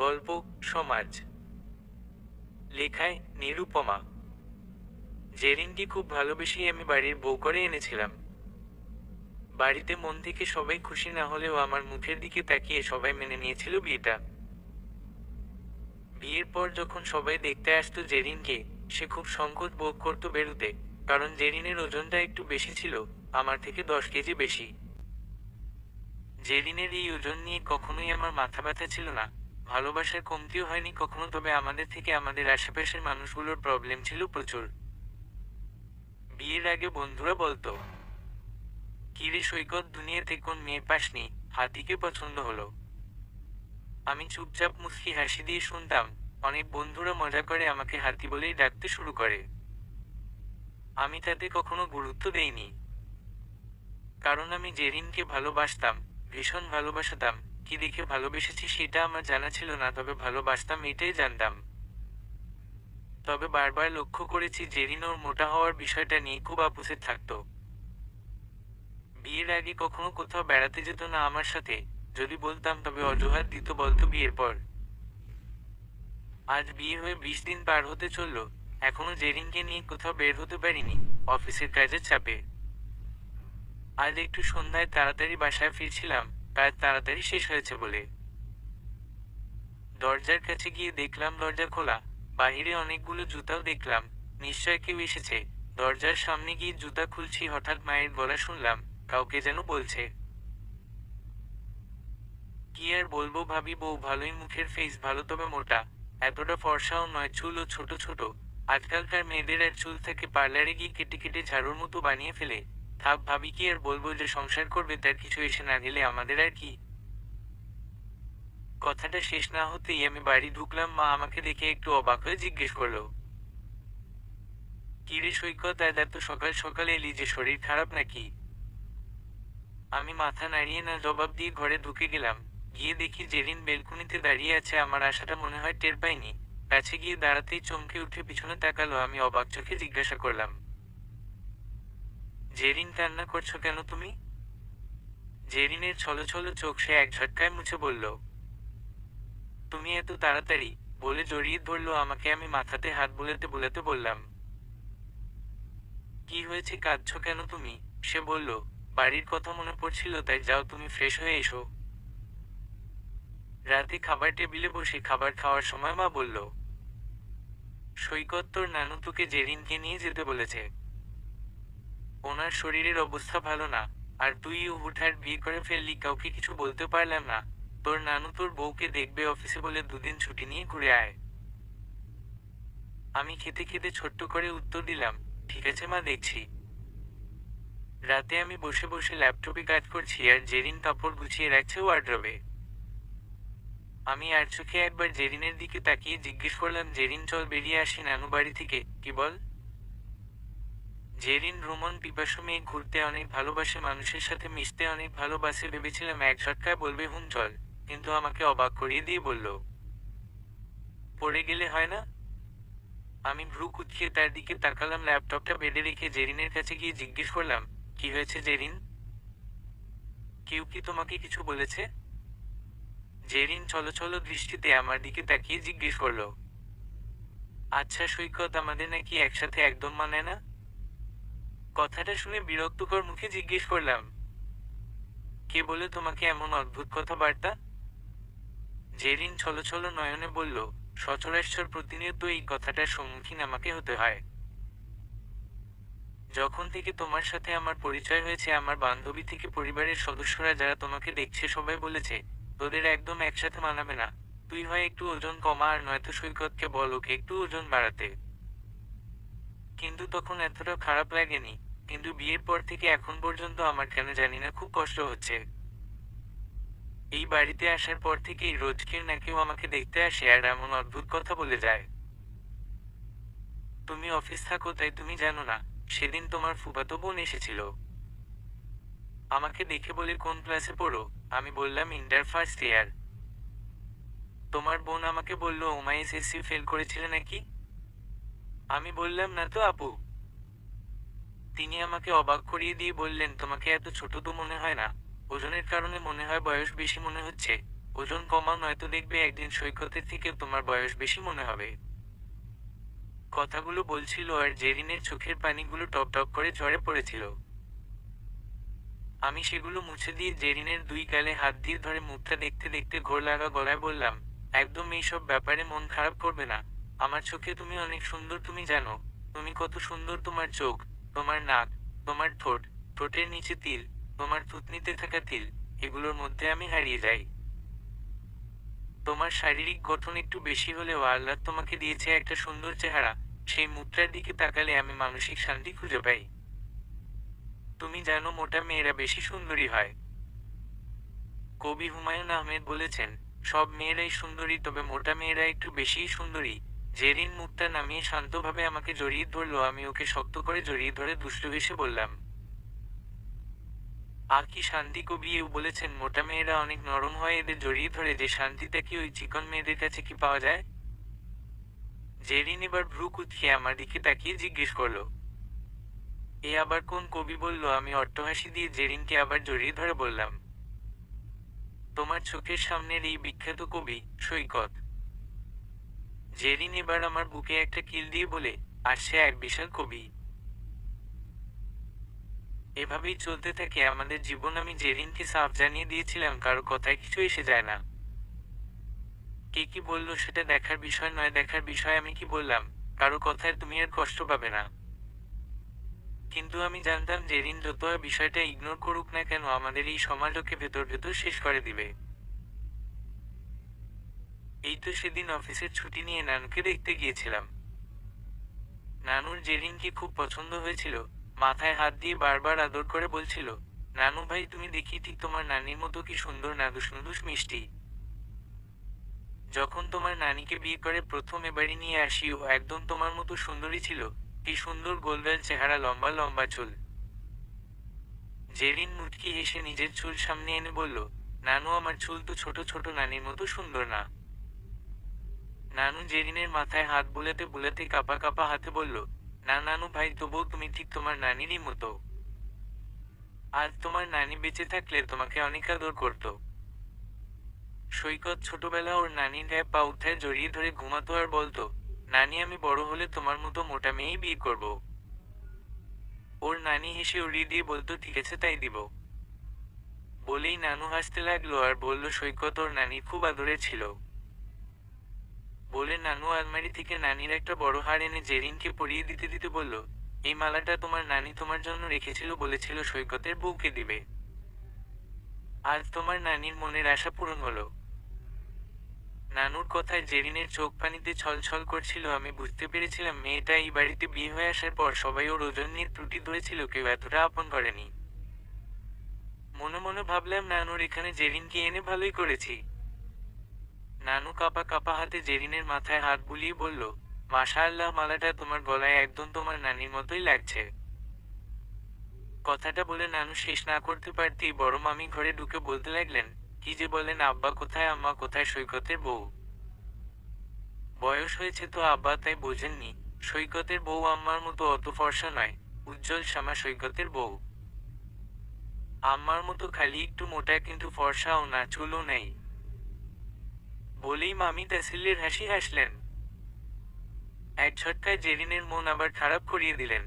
গল্প সমাজ। লেখায় নিরুপমা। জেরিনকে খুব ভালোবেসেই আমি বাড়ির বউ করে এনেছিলাম। বাড়িতে মন থেকে সবাই খুশি না হলেও আমার মুখের দিকে তাকিয়ে সবাই মেনে নিয়েছিল বিয়েটা। বিয়ের পর যখন সবাই দেখতে আসতো জেরিনকে, সে খুব সংকোচ বোধ করতো বেরুতে, কারণ জেরিনের ওজনটা একটু বেশি ছিল, আমার থেকে দশ কেজি বেশি। জেরিনের এই ওজন নিয়ে কখনোই আমার মাথা ব্যথা ছিল না। ভালোবাসার কমতিও হয়নি কখনো, তবে আমাদের থেকে আমাদের আশেপাশের মানুষগুলোর প্রবলেম ছিল প্রচুর। বিয়ের আগে বন্ধুরা বলতো, কিরে সৈকত, দুনিয়াতে কোন মেয়ে পাসনি? হাতিকে পছন্দ হলো। আমি চুপচাপ মুচকি হাসি দিয়ে শুনতাম, অনেক বন্ধুরা মজা করে আমাকে হাতি বলেই ডাকতে শুরু করে। আমি তাতে কখনো গুরুত্ব দেইনি। কারণ আমি জেরিনকে ভালোবাসতাম, ভীষণ ভালোবাসতাম। কি দেখে ভালোবেসেছি সেটা আমার জানা ছিল না, তবে ভালোবাসতাম এটাই জানতাম। তবে বারবার লক্ষ্য করেছি জেরিন ওর মোটা হওয়ার বিষয়টা নিয়ে খুব আপুসে থাকতো। বিয়ের আগে কখনো কোথাও বেড়াতে যেত না আমার সাথে, যদি বলতাম তবে অজুহাত দিত বলতো বিয়ের পর। আজ বিয়ে হয়ে বিশ দিন পার হতে চলল, এখনও জেরিনকে নিয়ে কোথাও বের হতে পারিনি, অফিসের কাজের চাপে। আজ একটু সন্ধ্যায় তাড়াতাড়ি বাসায় ফিরছিলাম কাজ তাড়াতাড়ি শেষ হয়েছে বলে। দরজার কাছে গিয়ে দেখলাম দরজা খোলা। বাহিরে অনেকগুলো জুতাও দেখলাম। নিশ্চয় কেউ এসেছে। দরজার সামনে গিয়ে জুতা খুলছি, হঠাৎ মায়ের গলা শুনলাম, কাউকে যেন বলছে। কি আর বলব ভাবি বউ, ভালোই মুখের ফেস ভালো তবে মোটা। এতটা ফর্সাও নয়, চুল ও ছোট ছোট। আজকালকার মেয়েদের আর চুল থেকে পার্লারে গিয়ে কেটে কেটে ঝাড়ুর মতো বানিয়ে ফেলে। থাক ভাবি কি আর বলব, যে সংসার করবে, তার কিছু এসে না গেলে আমাদের আর কি? কথাটা শেষ না হতেই আমি বাড়ি ঢুকলাম, মা আমাকে দেখে একটু অবাক হয়ে জিজ্ঞেস করল কিরে সৈকত আজ তো সকাল সকাল এলি যে শরীর খারাপ নাকি? আমি মাথা নাড়িয়ে না জবাব দিয়ে ঘরে ঢুকে গেলাম। গিয়ে দেখি জেরিন বেলকুনিতে দাঁড়িয়ে আছে, আমার আশাটা মনে হয় টের পাইনি। কাছে গিয়ে দাঁড়াতেই চমকে উঠে পিছনে তাকালো, আমি অবাক চোখে জিজ্ঞাসা করলাম জেরিন কান্না করছ কেন তুমি? জেরিনের ছলো ছলো চোখ সে এক ঝটকায় মুছে বলল, তুমি এত তাড়াতাড়ি বলে জড়িয়ে ধরলো আমাকে, আমি মাথাতে হাত বুলাতে বুলাতে বললাম, কি হয়েছে, কাঁদছ কেন তুমি? সে বলল, বাড়ির কথা মনে পড়ছিল, তাই যাও তুমি ফ্রেশ হয়ে এসো। রাতে খাবার টেবিলে বসে খাবার খাওয়ার সময় মা বলল, সৈকত তোর নানু তোকে জেরিনকে নিয়ে যেতে বলেছে। ওনার শরীরের অবস্থা ভালো না। আর তুই হুটহাট বিয়ে করে ফেললি, কাউকে কিছু বলতে পারলাম না। তোর নানু তোর বউকে দেখবে অফিসে বলে দুদিন ছুটি নিয়ে ঘুরে আয়। আমি খেতে খেতে ছোট্ট করে উত্তর দিলাম, ঠিক আছে মা, দেখছি। রাতে আমি বসে বসে ল্যাপটপে কাজ করছি আর জেরিন কাপড় গুছিয়ে রাখছে ওয়ার্ড্রবে। আমি আর চোখে একবার জেরিনের দিকে তাকিয়ে জিজ্ঞেস করলাম, জেরিন, চল বেরিয়ে আসি নানু বাড়ি থেকে, কি বল? জেরিন, রোমন পিপাসু মেয়ে ঘুরতে অনেক ভালোবাসে, মানুষের সাথে মিশতে অনেক ভালোবাসে ভেবেছিলাম এক ঝটকায় বলবে হুম চল। কিন্তু আমাকে অবাক করিয়ে দিয়ে বলল, পড়ে গেলে হয় না? আমি ভ্রু কুচকিয়ে তার দিকে তাকালাম, ল্যাপটপটা বেডে রেখে জেরিনের কাছে গিয়ে জিজ্ঞেস করলাম, কি হয়েছে জেরিন? কেউ কি তোমাকে কিছু বলেছে? জেরিন চলো চলো দৃষ্টিতে আমার দিকে তাকিয়ে জিজ্ঞেস করল আচ্ছা সৈকত, আমাদের নাকি একসাথে একদম মানে না? কথাটা শুনে বিরক্তকর মুখে জিজ্ঞেস করলাম, কে বলে তোমাকে এমন অদ্ভুত কথাবার্তা? জেরিন ছলো ছলো নয়নে বলল, সচরাচর প্রতিনিয়ত এই কথাটার সম্মুখীন আমাকে হতে হয়। যখন থেকে তোমার সাথে আমার পরিচয় হয়েছে, আমার বান্ধবী থেকে পরিবারের সদস্যরা যারা তোমাকে দেখছে সবাই বলেছে, তোদের একদম একসাথে মানাবে না। তুই হয় একটু ওজন কমা আর নয়তো সৈকতকে বল একটু ওজন বাড়াতে। কিন্তু তখন এতটা খারাপ লাগেনি। কিন্তু বিয়ের পর থেকে এখন পর্যন্ত আমার কেন জানি না, খুব কষ্ট হচ্ছে। এই বাড়িতে আসার পর থেকেই রোজকে না কেউ আমাকে দেখতে আসে আর এমন অদ্ভুত কথা বলে যায়। তুমি অফিস থাকো, তাই তুমি জানো না, সেদিন তোমার ফুফাতো বোন এসেছিল। আমাকে দেখে বলে, কোন ক্লাসে পড়ো? আমি বললাম ইন্টার ফার্স্ট ইয়ার তোমার বোন আমাকে বলল, ওমা এসএসসি ফেল করেছিলে নাকি? আমি বললাম, না তো আপু। তিনি আমাকে অবাক করিয়ে দিয়ে বললেন, তোমাকে এত ছোট তো মনে হয় না? ওজনের কারণে মনে হয় বয়স বেশি মনে হচ্ছে। ওজন কমাও, নয়তো দেখবে একদিন সৈকতের থেকে তোমার বয়স বেশি মনে হবে। কথাগুলো বলছিল আর জেরিনের চোখের পানিগুলো টপ টপ করে ঝরে পড়েছিল। আমি সেগুলো মুছে দিয়ে জেরিনের দুই গালে হাত দিয়ে ধরে মুখটা দেখতে দেখতে ঘোর লাগা গলায় বললাম, একদম এইসব ব্যাপারে মন খারাপ করবে না। আমার চোখে তুমি অনেক সুন্দর, তুমি জানো। তুমি কত সুন্দর তোমার চোখ। তোমার নাক, তোমার ঠোঁট, ঠোঁটের নিচে তিল, তোমার থুতনিতে থাকা তিল, এগুলোর মধ্যে আমি হারিয়ে যাই। তোমার শারীরিক গঠন একটু বেশি হলেও আল্লাহ তোমাকে দিয়েছে একটা সুন্দর চেহারা, সেই মুদ্রার দিকে তাকালে আমি মানসিক শান্তি খুঁজে পাই। তুমি জানো মোটা মেয়েরা বেশি সুন্দরী হয়। কবি হুমায়ুন আহমেদ বলেছেন, সব মেয়েরাই সুন্দরী, তবে মোটা মেয়েরা একটু বেশিই সুন্দরী। জেরিন মুখটা নামিয়ে শান্তভাবে আমাকে জড়িয়ে ধরলো, আমি ওকে শক্ত করে জড়িয়ে ধরে দুষ্টু হেসে বললাম, আর কি শান্তি কবিও বলেছেন, মোটা মেয়েরা অনেক নরম হয় এদের জড়িয়ে ধরে, যে শান্তিটা কি ওই চিকন মেয়েদের কাছে কি পাওয়া যায়? জেরিন এবার ভ্রু কুচকিয়ে আমার দিকে তাকিয়ে জিজ্ঞেস করল, এ আবার কোন কবি বলল? আমি অট্টহাসি দিয়ে জেরিনকে আবার জড়িয়ে ধরে বললাম, তোমার চোখের সামনের এই বিখ্যাত কবি, সৈকত। জেরিন এবার আমার বুকে একটা কিল দিয়ে বলে, আর সে এক বিশাল কবি। এভাবেই চলতে থাকে। আমাদের জীবন আমি জেরিনকে সাফ জানিয়ে দিয়েছিলাম, কারও কথায় কিছু এসে যায় না। কে কি বলল সেটা দেখার বিষয় নয়, দেখার বিষয় আমি কি বললাম? কারও কথায় তুমি আর কষ্ট পাবে না। কিন্তু আমি জানতাম জেরিন যত বিষয়টা ইগনোর করুক না কেন, আমাদের এই সমাজ ওকে ভেতর ভেতর শেষ করে দিবে। এই তো সেদিন অফিসের ছুটি নিয়ে নানুকে দেখতে গিয়েছিলাম। নানুর জেরিনকে খুব পছন্দ হয়েছিল? মাথায় হাত দিয়ে বারবার আদর করে বলছিল, নানু ভাই, তুমি দেখি ঠিক তোমার নানির মতো কি সুন্দর নাদুস নুদুস মিষ্টি। যখন তোমার নানিকে বিয়ে করে প্রথম এবাড়ি নিয়ে আসি ও একদম তোমার মতো সুন্দরী ছিল। কি সুন্দর গোলগাল চেহারা, লম্বা লম্বা চুল। জেরিন মুটকি এসে নিজের চুল সামনে এনে বলল, নানু, আমার চুল তো ছোট ছোট, নানির মতো সুন্দর না। নানু জেরিনের মাথায় হাত বুলাতে বুলাতে কাপা কাপা হাতে বলল, না নানু ভাই, তবুও তুমি ঠিক তোমার নানিরই মতো। আজ তোমার নানি বেঁচে থাকলে তোমাকে অনেক আদর করত। সৈকত ছোটবেলা ওর নানির গায়ে পা উঠায় জড়িয়ে ধরে ঘুমাতো আর বলতো, নানি, আমি বড় হলে তোমার মতো মোটা মেয়েই বিয়ে করব। ওর নানি হেসে উড়িয়ে দিয়ে বলতো, ঠিক আছে, তাই দিব। বলেই নানু হাসতে লাগল আর বলল, সৈকত, ওর নানি খুব আদরে ছিল। বলে নানু আলমারি থেকে নানির একটা বড় হার এনে জেরিনকে পরিয়ে দিতে দিতে বলল, এই মালাটা তোমার নানি তোমার জন্য রেখেছিল বলেছিল সৈকতের বউকে দিবে। আজ তোমার নানির মনের আশা পূরণ হলো। নানুর কথায় জেরিনের চোখ পানিতে ছলছল করছিল। আমি বুঝতে পেরেছিলাম মেয়েটা এই বাড়িতে বিয়ে হয়ে আসার পর সবাই ওর ওজন নিয়ে ত্রুটি ধরেছিল, কেউ এতটা আপন করেনি। মনে মনে ভাবলাম, নানুর এখানে জেরিনকে এনে ভালোই করেছি। নানু কাপা কাপা হাতে জেরিনের মাথায় হাত বুলিয়ে বলল মাশা আল্লাহ মালাটা তোমার গলায় একদম তোমার নানির মতোই লাগছে। কথাটা বলে নানু শেষ না করতে পারতেই বড় মামি ঘরে ঢুকে বলতে লাগলেন, কি যে বলেন, আব্বা কোথায়, আম্মা কোথায়, সৈকতের বউ? বয়স হয়েছে তো আব্বা, তাই বোঝেননি। সৈকতের বউ আম্মার মতো অত ফর্সা নয়, উজ্জ্বল শ্যামা সৈকতের বউ। আম্মার মতো খালি একটু মোটা কিন্তু ফর্সাও না চুলও নেই। বলেই মামি তাসিল্লির হাসি হাসলেন। এক ঝটকায় জেরিনের মন আবার খারাপ করিয়ে দিলেন।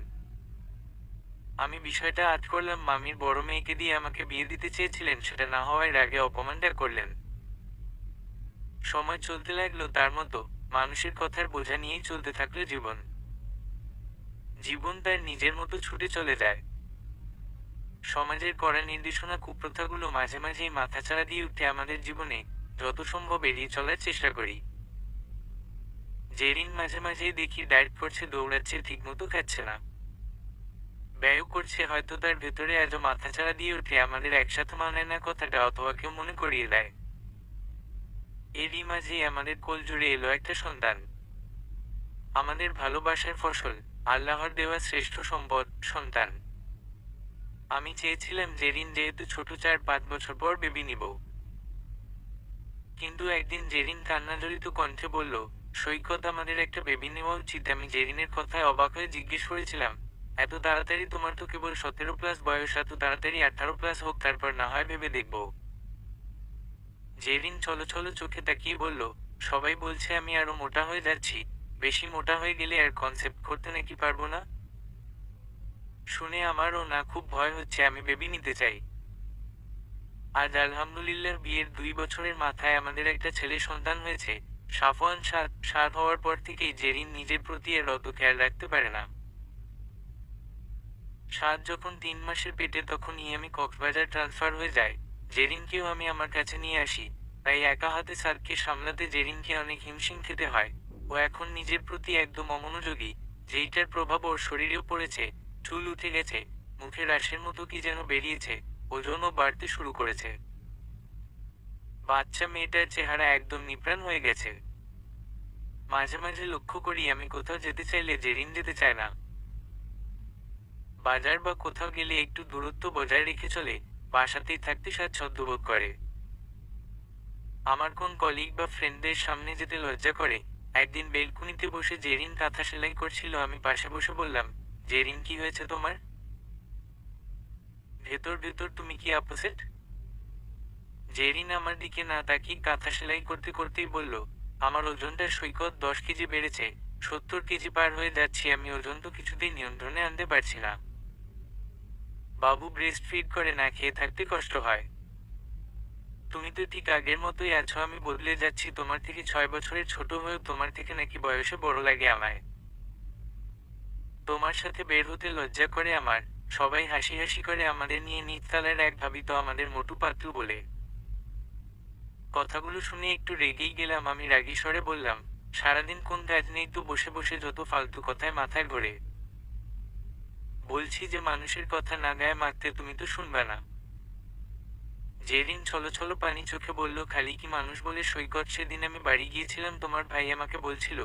আমি বিষয়টা আট করলাম, মামির বড় মেয়েকে দিয়ে আমাকে বিয়ে দিতে চেয়েছিলেন, সেটা না হওয়ার আগে অপমানটা করলেন। সময় চলতে লাগল তার মতো, মানুষের কথার বোঝা নিয়েই চলতে থাকল জীবন। জীবন তার নিজের মতো ছুটে চলে যায়। সমাজের কড়া নির্দেশনা কুপ্রথাগুলো মাঝে মাঝেই মাথাচাড়া দিয়ে উঠে আমাদের জীবনে। যত সম্ভব এড়িয়ে চলার চেষ্টা করি। জেরিন মাঝে মাঝেই দেখি ডায়েট করছে, দৌড়াচ্ছে, ঠিকমতো খাচ্ছে না। ব্যয় করছে, হয়তো তার ভেতরে আজও মাথাচাড়া দিয়ে উঠে আমাদের একসাথে মানে না কথাটা অথবা কেউ মনে করিয়ে দেয়। এরই মাঝেই আমাদের কোল জুড়ে এলো একটা সন্তান। আমাদের ভালোবাসার ফসল, আল্লাহর দেওয়া শ্রেষ্ঠ সম্পদ, সন্তান। আমি চেয়েছিলাম জেরিন যেহেতু ছোট চার পাঁচ বছর পর বেবি নিব। কিন্তু একদিন জেরিন কান্নাজড়িত কণ্ঠে বলল, সৈকত আমাদের একটা বেবি নেওয়া উচিত। আমি জেরিনের কথায় অবাক হয়ে জিজ্ঞেস করেছিলাম, এত তাড়াতাড়ি তোমার তো কেবল সতেরো প্লাস বয়স, এত তাড়াতাড়ি আঠারো প্লাস হোক, তারপর না হয় ভেবে দেখব। জেরিন চলো চলো চোখে তাকিয়ে বলল, সবাই বলছে আমি আরও মোটা হয়ে যাচ্ছি, বেশি মোটা হয়ে গেলে আর কনসেপ্ট করতে নাকি পারব না? শুনে আমারও না খুব ভয় হচ্ছে, আমি বেবি নিতে চাই। আজ আলহামদুলিল্লাহ বিয়ের দুই বছরের মাথায় আমাদের একটা ছেলে সন্তান হয়েছে। সাফওয়ান সাত সাত হওয়ার পর থেকেই জেরিন নিজের প্রতি এর অত খেয়াল রাখতে পারে না। সাত যখন তিন মাসের পেটে, তখনই আমি কক্সবাজার ট্রান্সফার হয়ে যায়। জেরিনকেও আমি আমার কাছে নিয়ে আসি। তাই একা হাতে স্যারকে সামলাতে জেরিনকে অনেক হিমশিম খেতে হয়। ও এখন নিজের প্রতি একদম অমনোযোগী, যেইটার প্রভাব ওর শরীরেও পড়েছে। চুল উঠে গেছে মুখে রাশের মতো কি যেন বেরিয়েছে। ওজনও বাড়তে শুরু করেছে। বাচ্চা মেয়েটার চেহারা একদম নিপ্রাণ হয়ে গেছে। মাঝে মাঝে লক্ষ্য করি আমি কোথাও যেতে চাইলে জেরিন যেতে চায় না। বাজার বা কোথাও গেলে একটু দূরত্ব বজায় রেখে চলে, বাসাতেই থাকতে স্বাচ্ছন্দ্য বোধ করে। আমার কোন কলিগ বা ফ্রেন্ডদের সামনে যেতে লজ্জা করে? একদিন বেলকুনিতে বসে জেরিন কাঁথা সেলাই করছিল, আমি পাশে বসে বললাম, জেরিন, কি হয়েছে তোমার? ভেতর ভেতর তুমি কি অপোজিট জেরিন আমার দিকে না তাকিয়ে কাঁথা সেলাই করতে করতেই বলল, আমার ওজনটা সৈকত দশ কেজি বেড়েছে। সত্তর কেজি পার হয়ে যাচ্ছি। আমি ওজন তো কিছুতেই নিয়ন্ত্রণে আনতে পারছি না। বাবু ব্রেস্ট ফিড করে না খেয়ে থাকতে কষ্ট হয়। তুমি তো ঠিক আগের মতোই আছো, আমি বদলে যাচ্ছি। তোমার থেকে ছয় বছরের ছোট হয়েও তোমার থেকে নাকি বয়সে বড় লাগে আমায়। তোমার সাথে বের হতে লজ্জা করে আমার। সবাই হাসি হাসি করে আমাদের নিয়ে নিচতলার এক ভাবিত আমাদের মোটু পাতলু বলে। কথাগুলো শুনে একটু রেগেই গেলাম আমি রাগী স্বরে বললাম, সারাদিন কোন কাজ নেই তো বসে বসে যত ফালতু কথায় মাথায় ঘোরে। বলছি যে মানুষের কথা না গায়ে মারতে তুমি তো শুনবে না। যেদিন ছলো ছলো পানি চোখে বলল, খালি কি মানুষ বলে সৈকত সেদিন আমি বাড়ি গিয়েছিলাম? তোমার ভাই আমাকে বলছিল,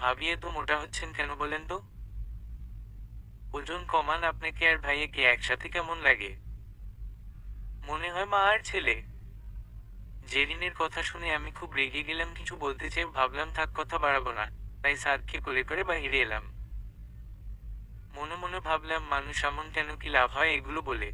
ভাবিয়ে তো মোটা হচ্ছেন কেন বলেন তো? ওজন কমান আপনাকে আর ভাইয়াকে একসাথে কেমন লাগে? মনে হয় মা আর ছেলে। জেরিনের কথা শুনে আমি খুব রেগে গেলাম, কিছু বলতে চেয়ে ভাবলাম, থাক, কথা বাড়াবো না। তাই সাদকে কোলে করে বাহিরে এলাম। মনে মনে ভাবলাম, মানুষ এমন কেন কি লাভ হয় এগুলো বলে।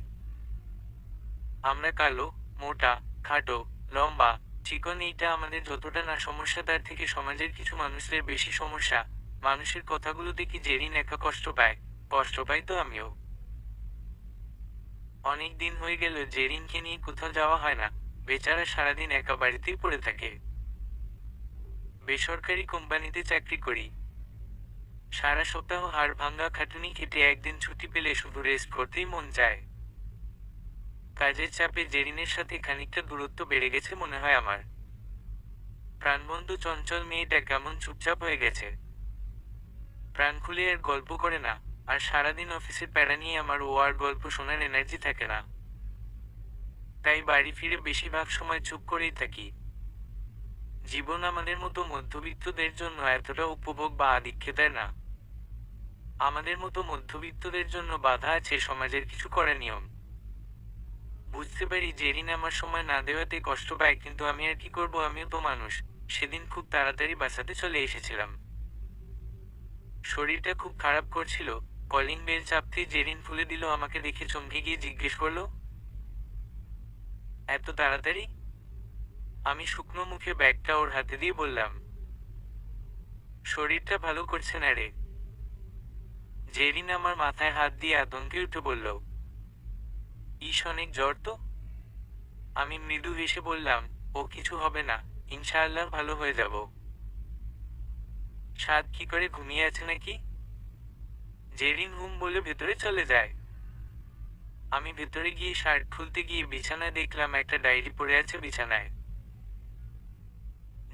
আমরা কালো, মোটা, খাটো, লম্বা, চিকন এইটা আমাদের যতটা না সমস্যা, তার থেকে সমাজের কিছু মানুষদের বেশি সমস্যা। মানুষের কথাগুলো দেখি জেরিন একা কষ্ট পায়। কষ্ট পাই তো আমিও। অনেক দিন হয়ে গেল, জেরিনকে নিয়ে কোথাও যাওয়া হয় না। বেচারা সারাদিন একা বাড়িতেই পড়ে থাকে। বেসরকারি কোম্পানিতে চাকরি করি। সারা সপ্তাহ হাড় ভাঙ্গা খাটুনি খেটে একদিন ছুটি পেলে শুধু রেস্ট করতেই মন চায়। কাজের চাপে জেরিনের সাথে খানিকটা দূরত্ব বেড়ে গেছে মনে হয় আমার। প্রাণবন্ধু চঞ্চল মেয়েটা কেমন চুপচাপ হয়ে গেছে। প্রাণ খুলে আর গল্প করে না। আর সারাদিন অফিসের প্যারা নিয়ে আমার ও আর গল্প শোনার এনার্জি থাকে না। তাই বাড়ি ফিরে বেশিরভাগ সময় চুপ করেই থাকি। জীবন আমাদের মতো মধ্যবিত্তদের জন্য এতটা উপভোগ বা আধিক্য দেয় না। আমাদের মতো মধ্যবিত্তদের জন্য বাধা আছে, সমাজের কিছু করা নিয়ম। বুঝতে পারি জেরিন আমার সময় না দেওয়াতে কষ্ট পায়, কিন্তু আমি আর কি করব? আমিও তো মানুষ। সেদিন খুব তাড়াতাড়ি বাসাতে চলে এসেছিলাম। শরীরটা খুব খারাপ করছিল। কলিং বেল চাপতে জেরিন ফুলে দিল আমাকে দেখে চমকে গিয়ে জিজ্ঞেস করল, এত তাড়াতাড়ি? আমি শুকনো মুখে ব্যাগটা ওর হাতে দিয়ে বললাম, শরীরটা ভালো করছে না রে। জেরিন আমার মাথায় হাত দিয়ে আতঙ্কে উঠে বলল, ইস, অনেক জ্বর তো? আমি মৃদু হেসে বললাম, ও কিছু হবে না, ইনশাআল্লাহ ভালো হয়ে যাব। সাদ কি করে ঘুমিয়ে আছে নাকি? জেরিন হুম বলে ভেতরে চলে যায়। আমি ভেতরে গিয়ে শার্ট খুলতে গিয়ে বিছানায় দেখলাম একটা ডায়েরি পড়ে আছে বিছানায়।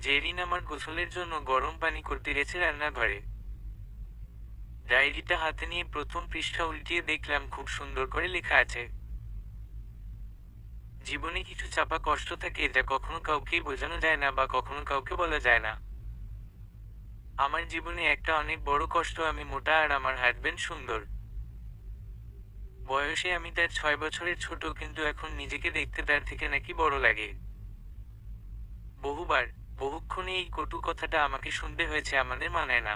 জেরিন আমার গোসলের জন্য গরম পানি করতে গেছে রান্নাঘরে। ডায়েরিটা হাতে নিয়ে প্রথম পৃষ্ঠা উল্টিয়ে দেখলাম, খুব সুন্দর করে লেখা আছে। জীবনে কিছু চাপা কষ্ট থাকে, যা কখনো কাউকেই বোঝানো যায় না বা কখনো কাউকে বলা যায় না। আমার জীবনে একটা অনেক বড় কষ্ট, আমি মোটা আর আমার হাজবেন্ড সুন্দর। বয়সে আমি তার ছয় বছরের ছোট, কিন্তু এখন নিজেকে দেখতে তার থেকে নাকি বড় লাগে। বহুবার, বহুক্ষণে এই কটু কথাটা আমাকে শুনতে হয়েছে, আমাদের মানায় না।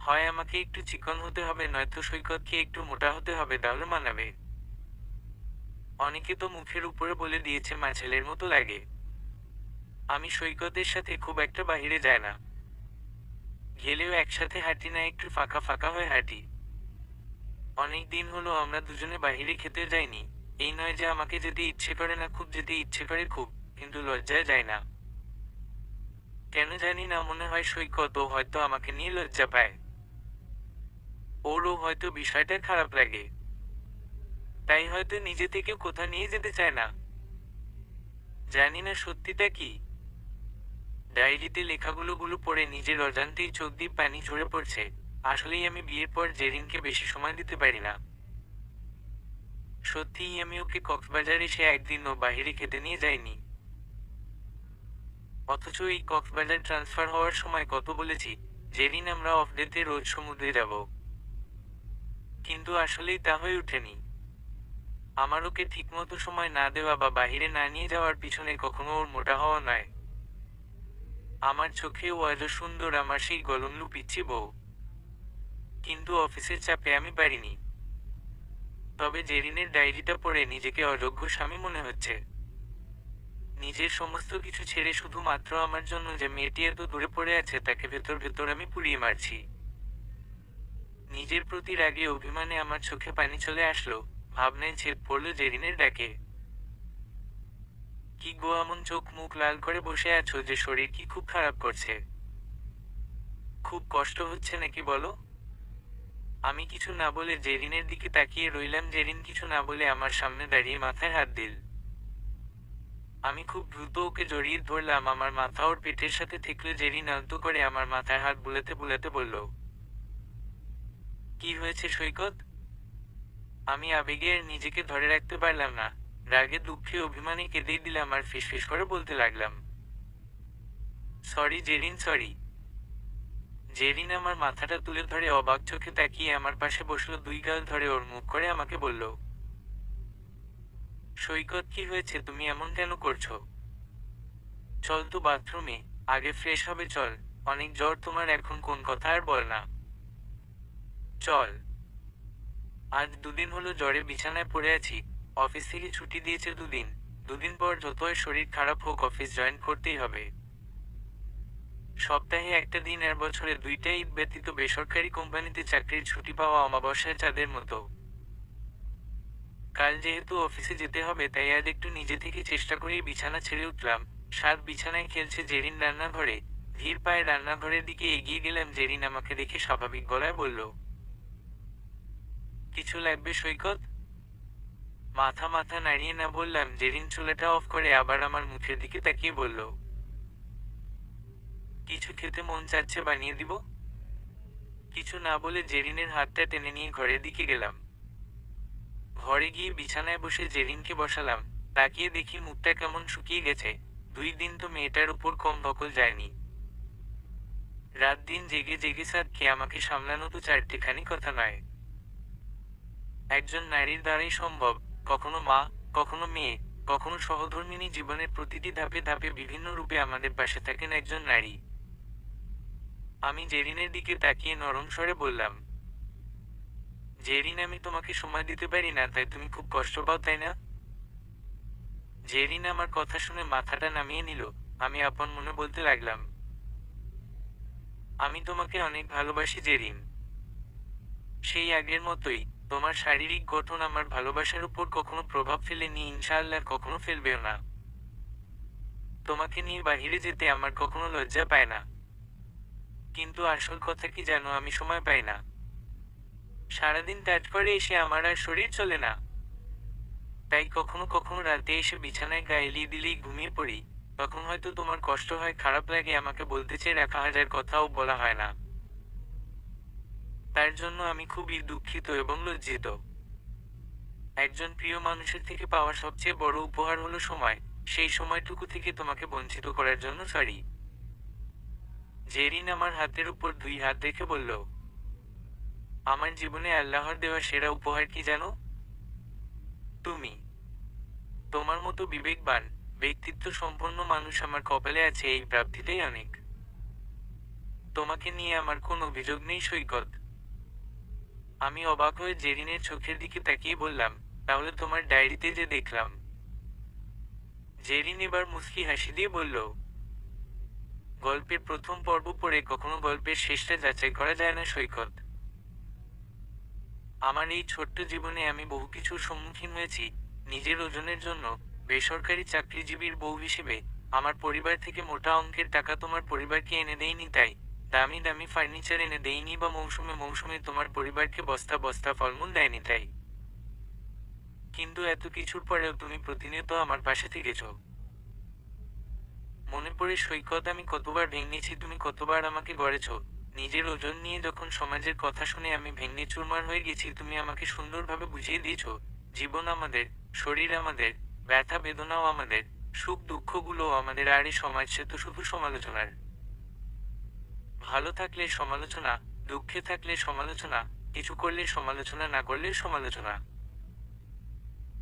হয় আমাকে একটু চিকন হতে হবে, নয়তো সৈকতকে একটু মোটা হতে হবে, তাহলে মানাবে। অনেকে তো মুখের উপরে বলে দিয়েছে, মা, ছেলের মতো লাগে। আমি সৈকতের সাথে খুব একটা বাইরে যায় না। গেলেও একসাথে হাঁটি না, একটু ফাঁকা ফাঁকা হয়ে হাঁটি। অনেক দিন হলো আমরা দুজনে বাইরে খেতে যাইনি। এই নয় যে আমাকে যেতে ইচ্ছে করে না, খুব যেতে ইচ্ছে করে খুব, কিন্তু লজ্জায় যায় না। কেন জানি না, মনে হয় সৈকত, ও হয়তো আমাকে নিয়ে লজ্জা পায়। ওরও হয়তো বিষয়টা খারাপ লাগে। তাই হয়তো নিজে থেকে কোথা নিয়ে যেতে চায় না। জানি না সত্যিটা কি। ডায়েরিতে লেখাগুলো গুলো পড়ে নিজের অজান্তেই চোখ দিয়ে পানি ঝরে পড়ছে। আসলেই আমি বিয়ের পর জেরিনকে বেশি সময় দিতে পারি না। সত্যিই আমি ওকে কক্সবাজার এসে একদিনও বাহিরে খেতে নিয়ে যাইনি অথচ এই কক্সবাজার ট্রান্সফার হওয়ার সময় কত বলেছি, জেরিন আমরা অফ ডেতে রোজ সমুদ্রে যাব। কিন্তু আসলেই তা হয়ে ওঠেনি। আমার ওকে ঠিকমতো সময় না দেওয়া বা বাহিরে না নিয়ে যাওয়ার পিছনে কখনো ওর মোটা হওয়া নয়। আমার চোখে ও আজও সুন্দর, আমার সেই গলমলু পিচ্ছি বউ। কিন্তু অফিসের চাপে আমি পারিনি। তবে জেরিনের ডায়েরিটা পড়ে নিজেকে অযোগ্য স্বামী মনে হচ্ছে। নিজের সমস্ত কিছু ছেড়ে শুধুমাত্র আমার জন্য যে মেয়েটি এত দূরে পড়ে আছে, তাকে ভেতর ভেতর আমি পুড়িয়ে মারছি। নিজের প্রতি রাগে অভিমানে আমার চোখে পানি চলে আসলো। ভাবনায় ছেদ পড়ল জেরিনের ডাকে। কি গো এমন চোখ মুখ লাল করে বসে আছো যে শরীর কি খুব খারাপ করছে? খুব কষ্ট হচ্ছে নাকি বলো? আমি কিছু না বলে জেরিনের দিকে তাকিয়ে রইলাম। জেরিন কিছু না বলে আমার সামনে দাঁড়িয়ে মাথায় হাত দিল। আমি খুব দ্রুত ওকে জড়িয়ে ধরলাম। আমার মাথা ওর পেটের সাথে থেকলে জেরিন আলতো করে আমার মাথায় হাত বুলাতে বুলাতে বলল, কি হয়েছে সৈকত? আমি আবেগে নিজেকে ধরে রাখতে পারলাম না। রাগে, দুঃখে, অভিমানে কেঁদেই দিলাম আর ফিসফিস করে বলতে লাগলাম, সরি, জেরিন সরি। জেরিন আমার মাথাটা তুলে ধরে অবাক চোখে তাকিয়ে আমার পাশে বসল, দুই গাল ধরে ওর মুখ করে আমাকে বলল, সৈকত, কি হয়েছে? তুমি এমন কেন করছ? চল তো বাথরুমে, আগে ফ্রেশ হবে, চল। অনেক জ্বর তোমার, এখন কোন কথা আর বল না। চল। আজ দুদিন হলো জ্বরে বিছানায় পড়ে আছি। অফিস থেকে ছুটি দিয়েছে দুদিন। দুদিন পর যতই শরীর খারাপ হোক, অফিস জয়েন করতেই হবে। সপ্তাহে একটা দিন আর বছরে দুইটা ঈদ ব্যতীত বেসরকারি কোম্পানিতে চাকরির ছুটি পাওয়া অমাবস্যায় চাঁদের মতো। কাল যেহেতু অফিসে যেতে হবে, তাই আজ একটু নিজে থেকে চেষ্টা করেই বিছানা ছেড়ে উঠলাম। সাত বিছানায় খেলছে জেরিন রান্নাঘরে। ধীর পায়ে রান্নাঘরের দিকে এগিয়ে গেলাম, জেরিন আমাকে দেখে স্বাভাবিক গলায় বলল, কিছু লাগবে সৈকত? মাথা মাথা নাড়িয়ে না বললাম জেরিন চুলাটা অফ করে আবার আমার মুখের দিকে তাকিয়ে বলল, কিছু খেতে মন চাচ্ছে বানিয়ে দিব? কিছু না বলে জেরিনের হাতটা টেনে নিয়ে ঘরের দিকে গেলাম। ঘরে গিয়ে বিছানায় বসে জেরিনকে বসালাম। তাকিয়ে দেখি মুখটা কেমন শুকিয়ে গেছে। দুই দিন তো মেয়েটার উপর কম দখল যায়নি। রাত দিন জেগে জেগে সাদকে আমাকে সামলানো তো চারটেখানি কথা নয়। একজন নারীর দ্বারাই সম্ভব। কখনো মা, কখনো মেয়ে, কখনো সহধর্মিনী জীবনের প্রতিটি ধাপে ধাপে বিভিন্ন রূপে আমাদের পাশে থাকেন একজন নারী। আমি জেরিনের দিকে তাকিয়ে নরম স্বরে বললাম, জেরিন, আমি তোমাকে সময় দিতে পারি না, তাই তুমি খুব কষ্ট পাও, তাই না? জেরিন আমার কথা শুনে মাথাটা নামিয়ে নিল। আমি আপন মনে বলতে লাগলাম, আমি তোমাকে অনেক ভালোবাসি, জেরিন। সেই আগের মতোই তোমার শারীরিক গঠন আমার ভালোবাসার উপর কখনো প্রভাব ফেলেনি, ইনশাআল্লাহ কখনো ফেলবেও না। তোমাকে নিয়ে বাহিরে যেতে আমার কখনো লজ্জা পায় না। কিন্তু আসল কথা কি জানো, আমি সময় পাই না। সারাদিন করে এসে আমার আর শরীর চলে না। তাই কখনো কখনো রাতে এসে বিছানায় গায়ে দিলেই ঘুমিয়ে পড়ি। তখন হয়তো তোমার কষ্ট হয়, খারাপ লাগে, আমাকে বলতে চেয়ে রাখা হাজার কথাও বলা হয় না। তার জন্য আমি খুবই দুঃখিত এবং লজ্জিত। একজন প্রিয় মানুষের থেকে পাওয়া সবচেয়ে বড় উপহার হলো সময়। সেই সময়টুকু থেকে তোমাকে বঞ্চিত করার জন্য সরি জেরিন আমার হাতের উপর দুই হাত রেখে বলল, আমার জীবনে আল্লাহর দেওয়া সেরা উপহার কি জানো? তুমি। তোমার মতো বিবেকবান ব্যক্তিত্ব সম্পন্ন মানুষ আমার কপালে আছে এই প্রাপ্তিটাই অনেক। তোমাকে নিয়ে আমার কোনো অভিযোগ নেই সৈকত। আমি অবাক হয়ে জেরিনের চোখের দিকে তাকিয়ে বললাম, তাহলে তোমার ডায়েরিতে যে দেখলাম? জেরিন এবার মুস্কি হাসি দিয়ে বলল, গল্পের প্রথম পর্ব পড়ে কখনো গল্পের শেষটা যাচাই করা যায় না, সৈকত। আমার এই ছোট্ট জীবনে আমি বহু কিছুর সম্মুখীন হয়েছি নিজের ওজনের জন্য। বেসরকারি চাকরিজীবীর বউ হিসেবে আমার পরিবার থেকে মোটা অঙ্কের টাকা তোমার পরিবারকে এনে দেয়নি তাই দামি দামি ফার্নিচার এনে দেয়নি বা মৌসুমে মৌসুমে তোমার পরিবারকে বস্তা বস্তা ফলমূল দেয়নি তাই। কিন্তু এত কিছুর পরেও তুমি প্রতিনিয়ত আমার পাশে থেকেছ মনে পড়ে সৈকত আমি কতবার ভেঙেছি, তুমি কতবার আমাকে গড়েছ। নিজের ওজন নিয়ে যখন সমাজের কথা শুনে আমি ভেঙে চুরমার হয়ে গেছি, তুমি আমাকে সুন্দরভাবে বুঝিয়ে দিয়েছ। জীবন আমাদের, শরীর আমাদের, ব্যথা বেদনাও আমাদের, সুখ দুঃখগুলো আমাদের, আর এই সমাজ সে তো শুধু সমালোচনার। ভালো থাকলে সমালোচনা, দুঃখে থাকলে সমালোচনা, কিছু করলে সমালোচনা, না করলে সমালোচনা।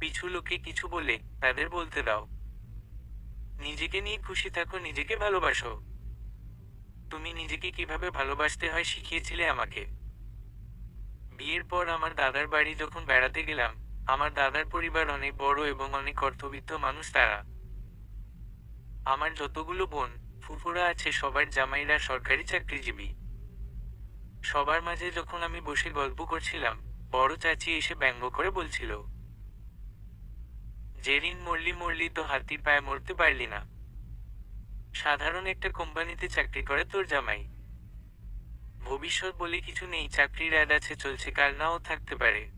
পিছু লোকে কিছু বলে তাদের বলতে দাও। নিজেকে নিয়ে খুশি থাকো, নিজেকে ভালোবাসো। তুমি নিজেকে কীভাবে ভালোবাসতে হয় শিখিয়েছিলে আমাকে। বিয়ের পর আমার দাদার বাড়ি যখন বেড়াতে গেলাম, আমার দাদার পরিবার অনেক বড় এবং অনেক অর্থবিত্ত মানুষ তারা। আমার যতগুলো বোন ফুফুরা আছে সবার জামাইরা সরকারি চাকরিজীবী। সবার মাঝে যখন আমি বসে গল্প করছিলাম, বড় চাচি এসে ব্যঙ্গ করে বলছিল জেরিন মরলি মরলি তো হাতির পায়ে মরতে পারলি না। সাধারণ একটা কোম্পানিতে চাকরি করে তোর জামাই। ভবিষ্যৎ বলে কিছু নেই, চাকরির অ্যাড আছে, চলছে, কাল নাও থাকতে পারে।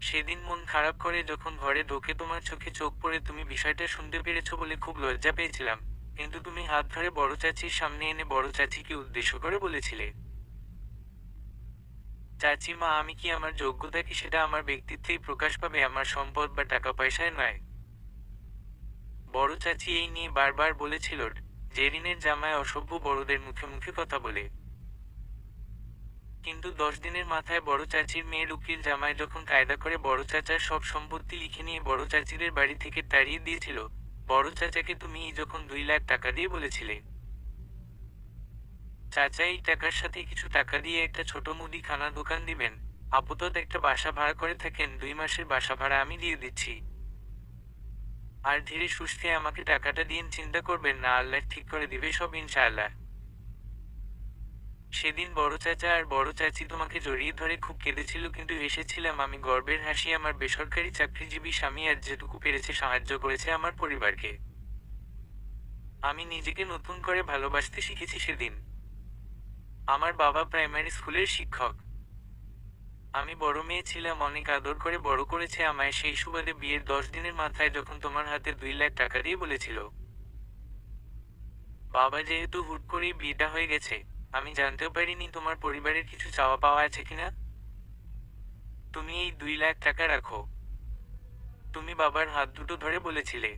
সেদিন মন খারাপ করে যখন ঘরে ঢোকে তোমার চোখে চোখ পড়ে তুমি বিষয়টা শুনতে পেরেছ বলে খুব লজ্জা পেয়েছিলাম। কিন্তু তুমি হাত ধরে বড় চাচির সামনে এনে বড় চাচিকে উদ্দেশ্য করে বলেছিলে। চাচি মা, আমি কি আমার যোগ্যতা কি সেটা আমার ব্যক্তিত্বেই প্রকাশ পাবে? আমার সম্পদ বা টাকা পয়সায় নয়। বড় চাচি এই নিয়ে বারবার বলেছিল, জেরিনের জামায় অসভ্য বড়দের মুখে মুখে কথা বলে। কিন্তু দশ দিনের মাথায় বড় চাচির মেয়ের উকিল জামাই যখন কায়দা করে বড় চাচার সব সম্পত্তি লিখে নিয়ে বড় চাচিদের বাড়ি থেকে তাড়িয়ে দিয়েছিল বড় চাচাকে তুমি যখন দুই লাখ টাকা দিয়ে বলেছিলে চাচা এই টাকার সাথে কিছু টাকা দিয়ে একটা ছোট মুদি খানা দোকান দিবেন। আপাতত একটা বাসা ভাড়া করে থাকেন, দুই মাসের বাসা ভাড়া আমি দিয়ে দিচ্ছি। আর ধীরে সুস্থে আমাকে টাকাটা দিন চিন্তা করবেন না, আল্লাহ ঠিক করে দিবে সব ইনশাআল্লাহ। সেদিন বড় চাচা আর বড় চাচি তোমাকে জড়িয়ে ধরে খুব কেঁদেছিল, কিন্তু এসেছিলাম আমি গর্বের হাসি আমার বেসরকারি চাকরিজীবী স্বামী আর যেটুকু পেরেছে সাহায্য করেছে আমার পরিবারকে। আমি নিজেকে নতুন করে ভালোবাসতে শিখেছি সেদিন। আমার বাবা প্রাইমারি স্কুলের শিক্ষক। আমি বড় মেয়ে ছিলাম, অনেক আদর করে বড় করেছে আমায়, সেই সুবাদে বিয়ের দশ দিনের মাথায় যখন তোমার হাতে দুই লাখ টাকা দিয়ে বলেছিল। বাবা যেহেতু হুট করেই বিয়েটা হয়ে গেছে আমি জানতেও পারিনি তোমার পরিবারের কিছু চাওয়া পাওয়া আছে কিনা। তুমি এই দুই লাখ টাকা রাখো। তুমি বাবার হাত দুটো ধরে বলেছিলে।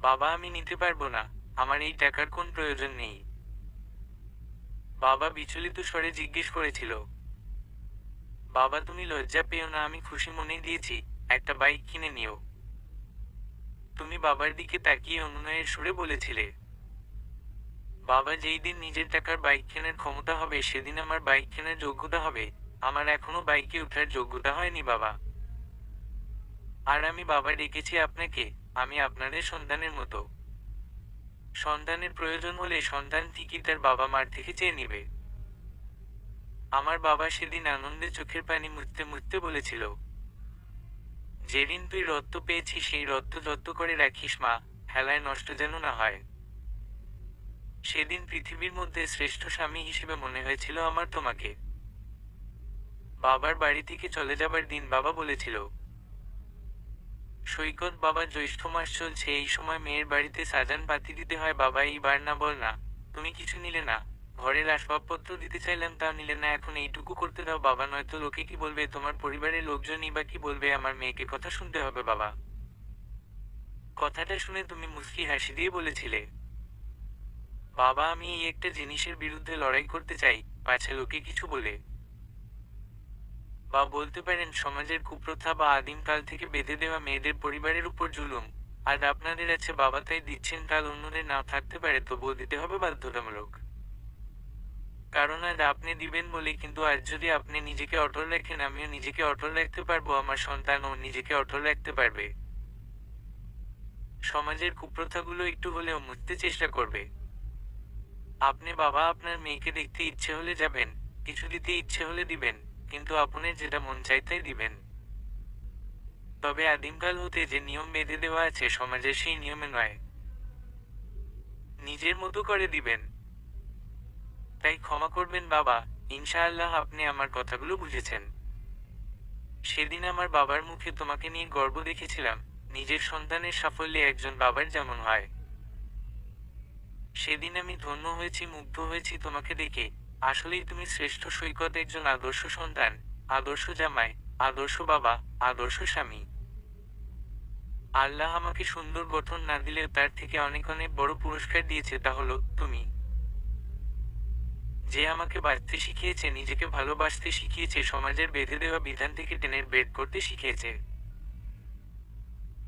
বাবা, আমি নিতে পারব না। আমার এই টাকার কোন প্রয়োজন নেই। বাবা বিচলিত স্বরে জিজ্ঞেস করেছিল, বাবা, তুমি লজ্জা পেও না, আমি খুশি মনে দিয়েছি। একটা বাইক কিনে নিও। তুমি বাবার দিকে তাকিয়ে অনুনয়ের সুরে বলেছিলে বাবা যেই দিন নিজের টাকার বাইক কেনার ক্ষমতা হবে, সেদিন আমার বাইক কেনার যোগ্যতা হবে। আমার এখনও বাইকে ওঠার যোগ্যতা হয়নি, বাবা। আর আমি বাবা ডেকেছি আপনাকে। আমি আপনাদের সন্তানের মতো। সন্তানের প্রয়োজন হলে সন্তান ঠিকই তার বাবা মার থেকে চেয়ে নিবে। আমার বাবা সেদিন আনন্দে চোখের পানি মুছতে মুছতে বলেছিল, যেদিন তুই রত্ত পেয়েছি সেই রত্ত যত্ন করে রাখিস, মা। হেলায় নষ্ট যেন না হয়। সেদিন পৃথিবীর মধ্যে শ্রেষ্ঠ স্বামী হিসেবে মনে হয়েছিল আমার তোমাকে। বাবার বাড়ি থেকে চলে যাবার দিন বাবা বলেছিল, সৈকত বাবা জ্যৈষ্ঠ মাস চলছে, এই সময় মেয়ের বাড়িতে সাজান পাতি দিতে হয়, বাবা এইবার না বল না, তুমি কিছু নিলে না ঘরের আসবাবপত্র দিতে চাইলাম তাও নিলে না, এখন এইটুকু করতে দাও, বাবা নয়তো লোকে কি বলবে, তোমার পরিবারের লোকজনই বা কি বলবে, আমার মেয়েকে কথা শুনতে হবে বাবা। কথাটা শুনে তুমি মুস্কি হাসি দিয়ে বলেছিলে বাবা, আমি এই একটা জিনিসের বিরুদ্ধে লড়াই করতে চাই। পাছে লোকে কিছু বলে। বা বলতে পারেন, সমাজের কুপ্রথা বা আদিমকাল থেকে বেঁধে দেওয়া মেয়েদের পরিবারের উপর জুলুম। আর আপনাদের আছে, বাবা তাই দিচ্ছেন কাল অন্যদের না থাকতে পারে, তবুও দিতে হবে বাধ্যতামূলক। কারণ আজ আপনি দিবেন বলে, কিন্তু আজ যদি আপনি নিজেকে অটল রাখেন, আমিও নিজেকে অটল রাখতে পারব, আমার সন্তানও নিজেকে অটল রাখতে পারবে। সমাজের কুপ্রথাগুলো একটু হলেও মুছতে চেষ্টা করবে। আপনি বাবা, আপনার মেয়েকে দেখতে ইচ্ছে হলে যাবেন, কিছু দিতে ইচ্ছে হলে দিবেন, কিন্তু আপনার যেটা মন চাইতেই দিবেন। তবে আদিমকাল হতে যে নিয়ম বেঁধে দেওয়া আছে সমাজের সেই নিয়মে নয়। নিজের মতো করে দিবেন। তাই ক্ষমা করবেন বাবা, ইনশাআল্লাহ আপনি আমার কথাগুলো বুঝেছেন। সেদিন আমার বাবার মুখে তোমাকে নিয়ে গর্ব দেখেছিলাম, নিজের সন্তানের সাফল্যে একজন বাবার যেমন হয়। সেদিন আমি ধন্য হয়েছি, মুগ্ধ হয়েছি তোমাকে দেখে। আসলেই তুমি শ্রেষ্ঠ সৈকত একজন আদর্শ সন্তান, আদর্শ জামাই, আদর্শ বাবা, আদর্শ স্বামী। আল্লাহ আমাকে সুন্দর গঠন না দিলে তার থেকে অনেক অনেক বড় পুরস্কার দিয়েছে, তা হলো তুমি। যে আমাকে বাঁচতে শিখিয়েছে, নিজেকে ভালোবাসতে শিখিয়েছে, সমাজের বেঁধে দেওয়া বিধান থেকে টেনের বের করতে শিখিয়েছে।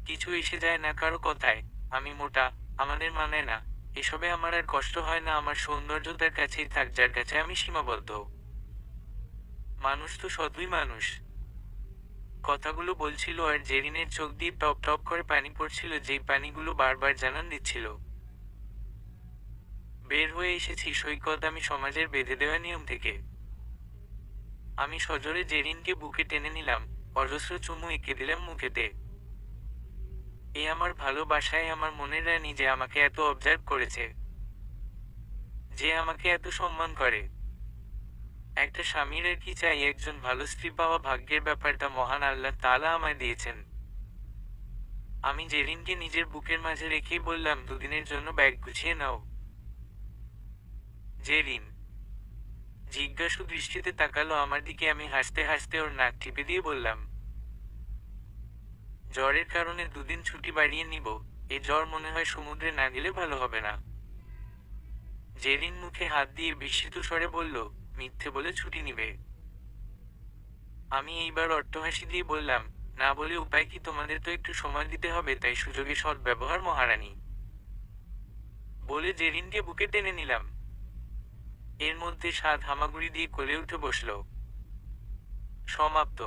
কিছু এসে যায় না কারও কথায়, আমি মোটা, আমাদের মানে না। এসবে আমার আর কষ্ট হয় না, আমার সৌন্দর্য তার কাছেই থাক, যার কাছে আমি সীমাবদ্ধ। মানুষ তো সদুই মানুষ। কথাগুলো বলছিল আর জেরিনের চোখ দিয়ে টপ টপ করে পানি পড়ছিল, যেই পানিগুলো বারবার জানান দিচ্ছিল। বের হয়ে এসেছি, সৈকত আমি সমাজের বেঁধে দেওয়া নিয়ম থেকে। আমি সজোরে জেরিনকে বুকে টেনে নিলাম, অজস্র চুমু এঁকে দিলাম মুখেতে। এ আমার ভালোবাসায় আমার মনের যে আমাকে এত অবজার্ভ করেছে, যে আমাকে এত সম্মান করে। একটা স্বামীর আর কি চাই, একজন ভালো স্ত্রী পাওয়া ভাগ্যের ব্যাপারটা মহান আল্লাহ তালা আমায় দিয়েছেন। আমি জেরিনকে নিজের বুকের মাঝে রেখেই বললাম, দুদিনের জন্য ব্যাগ গুছিয়ে নাও। জেরিন জিজ্ঞাসু দৃষ্টিতে তাকালো, আমার দিকে আমি হাসতে হাসতে ওর নাক টিপে দিয়ে বললাম জ্বরের কারণে দুদিন ছুটি বাড়িয়ে নিব। এ জ্বর মনে হয় সমুদ্রে না গেলে ভালো হবে না। জেরিন মুখে হাত দিয়ে বিস্মিত স্বরে বলল, মিথ্যে বলে ছুটি নিবে। আমি এইবার অট্টহাসি দিয়ে বললাম, না বলে উপায় কি তোমাদের তো একটু সময় দিতে হবে, তাই সুযোগে সৎ ব্যবহার মহারানী। বলে জেরিনকে বুকে টেনে নিলাম। এর মধ্যে সাত হামাগুড়ি দিয়ে কোলে উঠে বসল। সমাপ্ত।